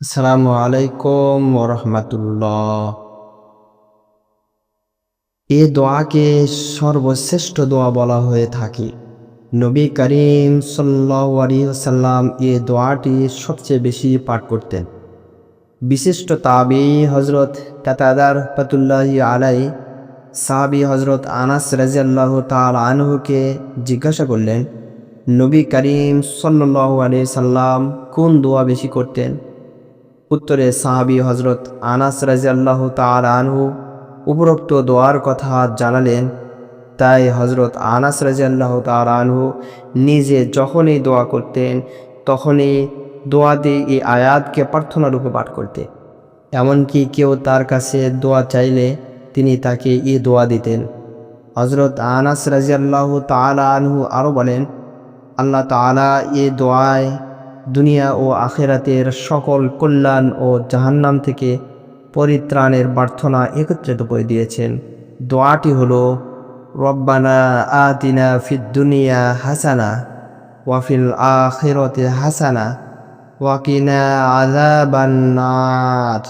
আসসালামু আলাইকুম রহমতুল্লাহ এ দোয়াকে সর্বশ্রেষ্ঠ দোয়া বলা হয়ে থাকে। নবী করিম সাল্লাম এ দোয়াটি সবচেয়ে বেশি পাঠ করতেন। বিশিষ্ট তাবি হজরত কাতাদার ফতুল্লাহ আলাই সাহাবি হজরত আনাস রাজিয়াল্লাহ তাল আনহুকে জিজ্ঞাসা করলেন, নবী করিম সাল্লাহ আলি সাল্লাম কোন দোয়া বেশি করতেন? উত্তরে সাহাবি হজরত আনাস রাজিয়াল্লাহ তাল আনহু উপরোক্ত দোয়ার কথা জানালেন। তাই হজরত আনাস রাজিয়াল্লাহ তাল আনহু নিজে যখনই দোয়া করতেন, তখনই দোয়া দিয়ে এই আয়াতকে প্রার্থনা রূপে পাঠ করতে। এমনকি কেউ তার কাছে দোয়া চাইলে তিনি তাকে ই দোয়া দিতেন। হজরত আনাস রাজিয়াল্লাহ তালা আনহু আরও বলেন, আল্লাহ তালা এ দোয়ায় দুনিয়া ও আখেরাতের সকল কল্যাণ ও জাহান্নাম থেকে পরিত্রাণের প্রার্থনা একত্রিত করে দিয়েছেন। দোয়াটি হল, রব্বানা আতিনা ফিদ দুনিয়া হাসানা ওয়াফিল আখেরতে হাসানা ওয়াকিনা আযাবান্নার